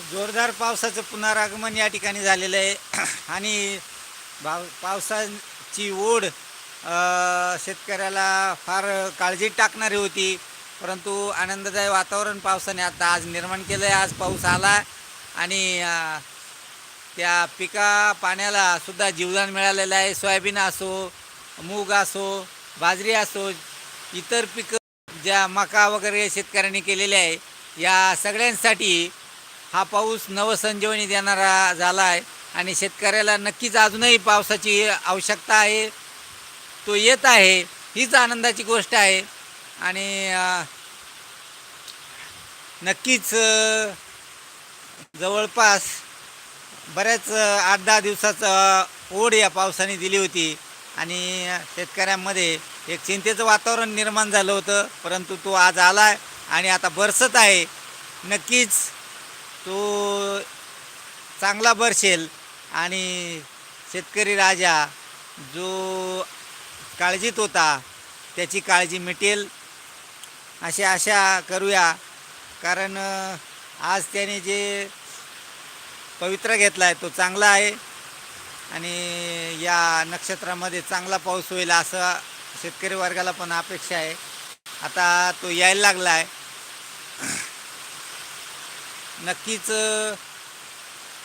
जोरदार पावसाचं पुनरागमन या ठिकाणी झालेलं आहे. आणि भाव पावसाची ओढ शेतकऱ्याला फार काळजी टाकणारी होती. परंतु आनंददायी वातावरण पावसाने आता आज निर्माण केलं आहे आज पाऊस आला आणि त्या पिका पाण्याला सुद्धा जीवदान मिळालेलं आहे. सोयाबीन असो मूग असो बाजरी असो इतर पिकं ज्या मका वगैरे शेतकऱ्यांनी केलेले आहे या सगळ्यांसाठी हा पाऊस नवसंजीवनी देणारा झाला आहे आणि शेतकऱ्याला नक्कीच अजूनही पावसाची आवश्यकता आहे. तो येत आहे. हीच आनंदाची गोष्ट आहे. आणि नक्कीच जवळपास बऱ्याच आठ दहा दिवसाचा ओढ या पावसाने दिली होती. आणि शेतकऱ्यांमध्ये एक चिंतेचं वातावरण निर्माण झालं होतं. परंतु तो आज आला आहे आणि आता बरसत आहे. नक्कीच तो चांगला बरसेल आणि शेतकरी राजा जो काळजीत होता त्याची काळजी मिटेल अशी आशा करूया. कारण आज त्याने जे पवित्र घेतला आहे तो चांगला आहे. आणि या नक्षत्रामध्ये चांगला पाऊस होईल असं शेतकरी वर्गाला पण अपेक्षा आहे. आता तो यायला लागला आहे नक्कीच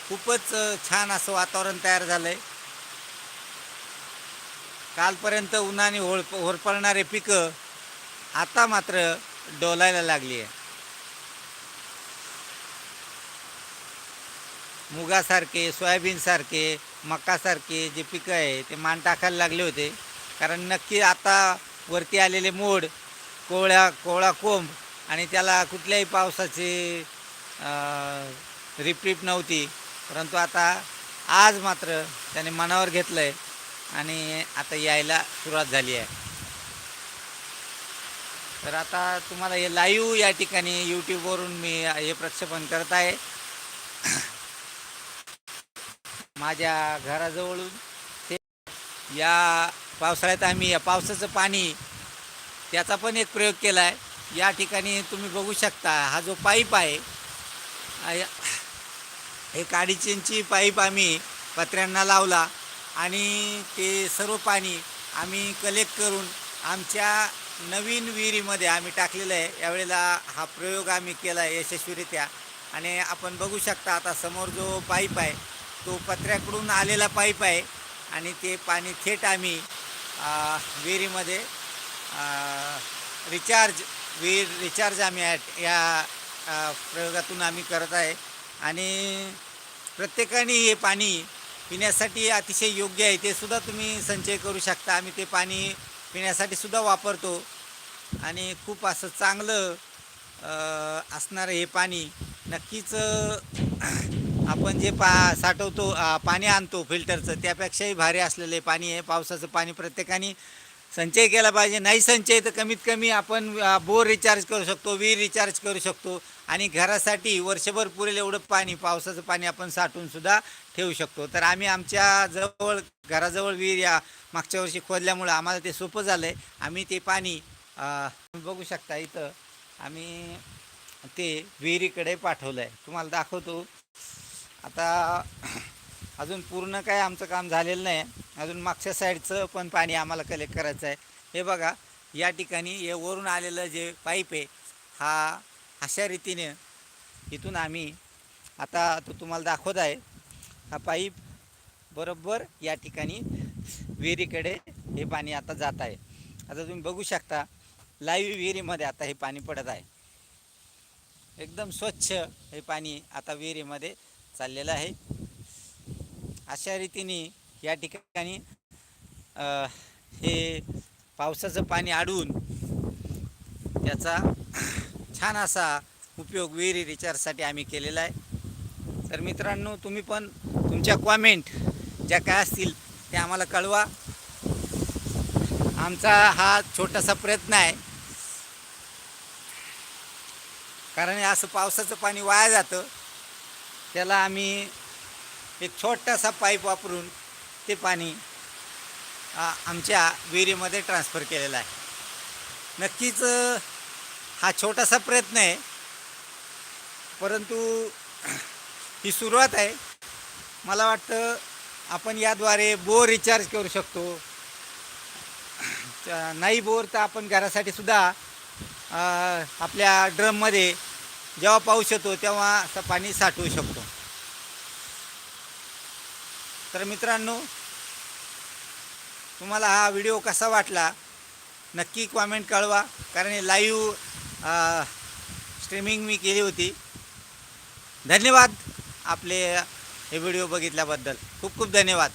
खूपच छान असं वातावरण तयार झालं आहे कालपर्यंत उन्हाने होळप होरपळणारे पिकं आता मात्र डोलायला लागली आहे मुगासारखे सोयाबीनसारखे मकासारखे जे पिकं आहे ते मान टाकायला लागले होते. कारण नक्की आता वरती आलेले मोड कोवळ्या कोवळा कोंब आणि त्याला कुठल्याही पावसाचे रिपरिप नव्हती. परंतु आता आज मात्र त्याने मनावर घेतलं आहे आणि आता यायला सुरुवात झाली आहे. तर आता तुम्हाला हे लाईव्ह या ठिकाणी यूट्यूबवरून मी हे प्रक्षेपण करत आहे. माझ्या घराजवळून ते या पावसाळ्यात आम्ही या पावसाचं पाणी त्याचा पण एक प्रयोग केला आहे या ठिकाणी तुम्ही बघू शकता हा जो पाईप आहे हे या- पाईप आम्ही पत्र्यांना लावला आणि ते सर्व पाणी आम्ही कलेक्ट करून आमच्या नवीन विहिरीमध्ये आम्ही टाकलेलं आहे. यावेळेला हा प्रयोग आम्ही केला आहे यशस्वीरित्या. आणि आपण बघू शकता आता समोर जो पाईप आहे तो पत्र्याकडून आलेला पाईप आहे आणि ते पाणी थेट आम्ही विहिरीमध्ये रिचार्ज विहीर रिचार्ज आम्ही ॲट- या प्रयोगातून आम्ही करत आहे. आणि प्रत्येकाने हे पाणी पिण्यासाठी अतिशय योग्य आहे. ते सुद्धा तुम्ही संचय करू शकता. आम्ही ते पाणी पिण्यासाठी सुद्धा वापरतो. आणि खूप असं चांगलं असणारं हे पाणी नक्कीच आपण जे पा साठवतो पाणी आणतो फिल्टरचं त्यापेक्षाही भारी असलेलं पाणी आहे. पावसाचं पाणी प्रत्येकाने संचय केला पाहिजे. नाही संचय तर कमीत कमी आपण बोर रिचार्ज करू शकतो विहीर रिचार्ज करू शकतो आणि घरासाठी वर्षभर पुरेल एवढं पाणी पावसाचं पाणी आपण साठवून सुद्धा ठेवू शकतो. तर आम्ही आमच्या जवळ घराजवळ विहीर या मागच्या वर्षी खोदल्यामुळं आम्हाला ते सोपं झालं आहे आम्ही ते पाणी बघू शकता इथं आम्ही ते विहिरीकडे पाठवलं आहे तुम्हाला दाखवतो. आता अजून पूर्ण काय आमचं काम झालेलं नाही. अजून मागच्या साईडचं पण पाणी आम्हाला कलेक्ट करायचं आहे हे बघा या ठिकाणी हे वरून आलेलं जे पाईप आहे हा अशा रीतीने इथून आम्ही आता तो तुम्हाला दाखवत आहे. हा पाईप बरोबर या ठिकाणी विहिरीकडे हे पाणी आता जात आहे. आता तुम्ही बघू शकता लाईव्ह विहिरीमध्ये आता हे पाणी पडत आहे. एकदम स्वच्छ हे पाणी आता विहिरीमध्ये चाललेलं आहे. अशा रीतीने या ठिकाणी हे पावसाचं पाणी अडवून त्याचा छान असा उपयोग विहिरी रिचार्जसाठी आम्ही केलेला आहे. तर मित्रांनो तुम्ही पण तुमच्या कॉमेंट ज्या काय असतील त्या आम्हाला कळवा. आमचा हा छोटासा प्रयत्न आहे. कारण हे असं पावसाचं पाणी वाया जातं. त्याला आम्ही एक छोटासा पाईप वापरून ते पाणी आमच्या विहिरीमध्ये ट्रान्सफर केलेला आहे. नक्कीच हा छोटासा प्रयत्न आहे. परंतु ही सुरुवात आहे. मला वाटतं आपण याद्वारे बोर रिचार्ज करू शकतो. नाही बोर तर आपण घरासाठी सुद्धा आपल्या ड्रममध्ये जेव्हा पाऊस येतो तेव्हा असं पाणी साठवू शकतो. तर मित्रांनो तुम्हाला हा व्हिडिओ कसा वाटला नक्की कॉमेंट कळवा कारण हे लाईव्ह स्ट्रीमिंग मी केली होती. धन्यवाद आपले हे व्हिडिओ बघितल्याबद्दल. खूप खूप धन्यवाद.